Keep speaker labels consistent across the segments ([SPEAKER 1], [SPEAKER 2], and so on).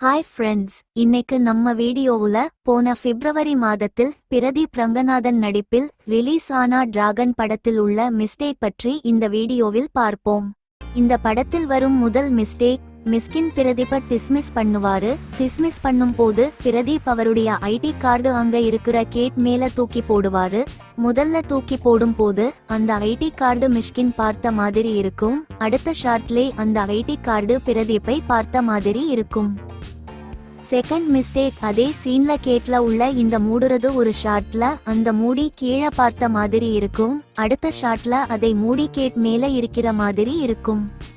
[SPEAKER 1] Hi friends இன்னைக்கு நம்ம வீடியோவுல போன பிப்ரவரி மாதத்தில் பிரதீப் ரங்கநாதன் நடிப்பில் ரிலீஸ் ஆனா டிராகன் படத்தில் உள்ள மிஸ்டேக் பற்றி இந்த வீடியோவில் பார்ப்போம். இந்த படத்தில் வரும் முதல் மிஸ்டேக் மிஸ்கின் பிரதீப டிஸ்மிஸ் பண்ணுவாரு. டிஸ்மிஸ் பண்ணும் போது பிரதீப் அவருடைய ஐடி கார்டு அங்க இருக்கிற கேட் மேல தூக்கி போடுவாரு. முதல்ல தூக்கி போடும் போது அந்த ஐடி கார்டு மிஷ்கின் பார்த்த மாதிரி இருக்கும். அடுத்த ஷார்ட்லே அந்த ஐடி கார்டு பிரதீப்பை பார்த்த மாதிரி இருக்கும். செகண்ட் மிஸ்டேக் அதே சீன்ல கேட்ல உள்ள இந்த மூடுறது ஒரு ஷாட்ல அந்த மூடி கீழே பார்த்த மாதிரி இருக்கும் அடுத்த ஷாட்ல அதை மூடி கேட் மேல இருக்கிற மாதிரி இருக்கும்.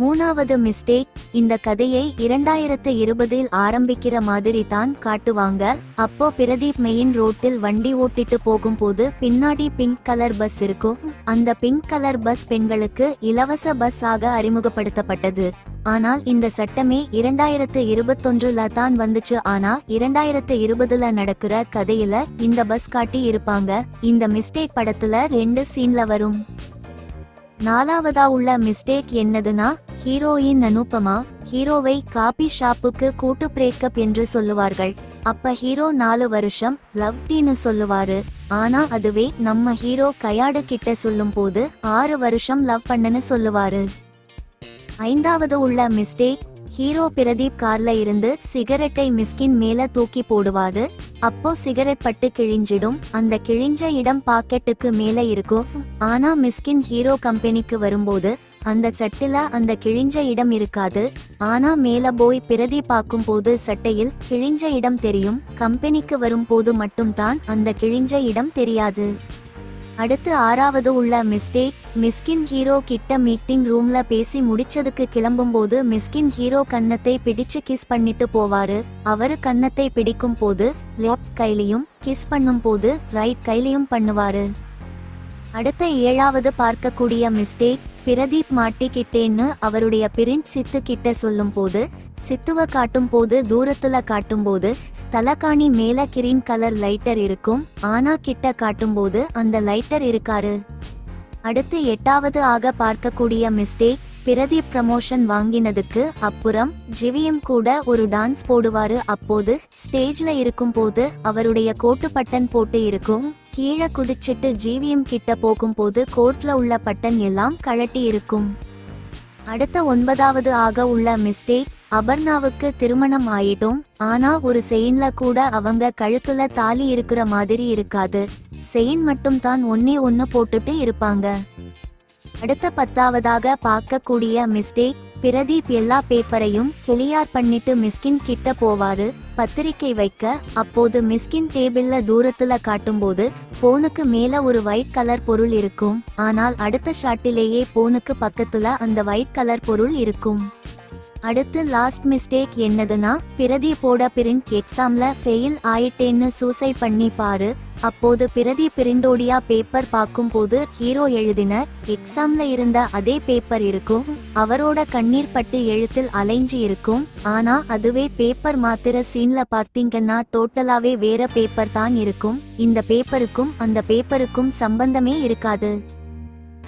[SPEAKER 1] மூணாவது மிஸ்டேக் இந்த கதையை இரண்டாயிரத்து இருபதில் ஆரம்பிக்கிற மாதிரி தான் காட்டுவாங்க. அப்போ பிரதீப் மெயின் ரோட்டில் வண்டி ஓட்டிட்டு போகும்போது பின்னாடி பிங்க் கலர் பஸ் இருக்கும். அந்த பிங்க் கலர் பஸ் பெண்களுக்கு இலவச பஸ் ஆக அறிமுகப்படுத்தப்பட்டது. ஆனால் இந்த சட்டமே இரண்டாயிரத்து இருபத்தொன்றுல தான் வந்துச்சு. ஆனா இரண்டாயிரத்து இருபதுல நடக்கிற கதையில இந்த பஸ் காட்டி இருப்பாங்க. இந்த மிஸ்டேக் படத்துல ரெண்டு சீன்ல வரும். நாலாவதா உள்ள மிஸ்டேக் என்னதுன்னா ஹீரோயின் அனுப்பமா ஹீரோவை காபி ஷாப்புக்கு கூட்டு பிரேக்கப் என்று சொல்லுவார்கள். அப்ப ஹீரோ நாலு வருஷம் லவ் டீன்னு சொல்லுவாரு. ஆனா அதுவே நம்ம ஹீரோ கையாடு கிட்ட சொல்லும் போது ஆறு வருஷம் லவ் பண்ணன்னு சொல்லுவாரு. ஐந்தாவது உள்ள மிஸ்டேக் ஹீரோ பிரதீப் கார்ல இருந்து சிகரெட்டை மிஸ்கின் மேல தூக்கி போடுவாரு. அப்போ சிகரெட் பட்டு கிழிஞ்சிடும். அந்த கிழிஞ்ச இடம் பாக்கெட்டுக்கு மேல இருக்கும். ஆனா மிஸ்கின் ஹீரோ கம்பெனிக்கு வரும்போது அந்த சட்டில அந்த கிழிஞ்ச இடம் இருக்காது. ஆனா மேல போய் பிரதீப் பார்க்கும் போது சட்டையில் கிழிஞ்ச இடம் தெரியும். கம்பெனிக்கு வரும்போது மட்டும்தான் அந்த கிழிஞ்ச இடம் தெரியாது. அடுத்து ஆறாவது உள்ள மிஸ்டேக் மிஸ்கின் ஹீரோ கிட்ட மீட்டிங் ரூம்ல பேசி முடிச்சதுக்கு கிளம்பும்போது மிஸ்கின் ஹீரோ கன்னத்தை பிடிச்சு கிஸ் பண்ணிட்டு போவாரு. அவரு கன்னத்தை பிடிக்கும் போது லெஃப்ட் கையிலையும் கிஸ் பண்ணும் போது ரைட் கையிலையும் பண்ணுவாரு. அடுத்த ஏழாவது பார்க்கக்கூடிய மிஸ்டேக் பிரதீப் மாட்டிக்கிட்டேன்னு அவருடைய பிரிண்ட் சித்து கிட்ட சொல்லும் போது சித்துவ காட்டும் போது தூரத்துல காட்டும் போது தலகாணி மேல கிரீன் கலர் லைட்டர் இருக்கும். ஆனா கிட்ட காட்டும்போது அந்த லைட்டர் இருக்காரு. அடுத்து எட்டாவது ஆக பார்க்கக்கூடிய மிஸ்டேக் பிரதீப் ப்ரமோஷன் வாங்கினதுக்கு அப்புறம் ஜிவியம் கூட ஒரு டான்ஸ் போடுவாரு. அப்போது ஸ்டேஜ்ல இருக்கும்போது அவருடைய கோட்டு பட்டன் போட்டு இருக்கும். கீழே குதிச்சிட்டு ஜிவியம் கிட்ட போகும்போது கோர்ட்ல உள்ள பட்டன் எல்லாம் கழட்டி இருக்கும். அடுத்த ஒன்பதாவது ஆக உள்ள மிஸ்டேக் அபர்ணாவுக்கு திருமணம் ஆயிட்டும் ஆனா ஒரு செயின்ல கூட அவங்க கழுத்துல தாலி இருக்கிற மாதிரி இருக்காது. செயின் மட்டும் தான் ஒன்னே ஒன்னு போட்டுட்டு இருப்பாங்க. அடுத்த பத்தாவதாக பார்க்கக்கூடிய மிஸ்டேக் பிரதீப் எல்லா பேப்பரையும் கிளியார் பண்ணிட்டு மிஸ்கின் கிட்ட போவாரு. பத்திரிக்கை வைக்க அப்போது மிஸ்கின் டேபிள்ல தூரத்துல காட்டும்போது போனுக்கு மேல ஒரு ஒயிட் கலர் பொருள் இருக்கும். ஆனால் அடுத்த ஷாட்டிலேயே போனுக்கு பக்கத்துல அந்த ஒயிட் கலர் பொருள் இருக்கும். அடுத்து லாஸ்ட் மிஸ்டேக் என்னதுன்னா பிரதீப்போட பிரிண்ட் எக்ஸாம்ல ஃபெயில் ஆயிட்டேன்னு சூசைட் பண்ணி பாரு. அப்போது பிரதி பிரிண்டோடியா பேப்பர் பார்க்கும்போது ஹீரோ எழுதின எக்ஸாம்ல இருந்த அதே பேப்பர் இருக்கும். அவரோட கண்ணீர் பட்டு எழுத்தில் அலைஞ்சு இருக்கும் ஆனா அதுவே பேப்பர் மாத்திர சீன்ல பார்த்தீங்கன்னா டோட்டலாவே வேற பேப்பர் தான் இருக்கும். இந்த பேப்பருக்கும் அந்த பேப்பருக்கும் சம்பந்தமே இருக்காது.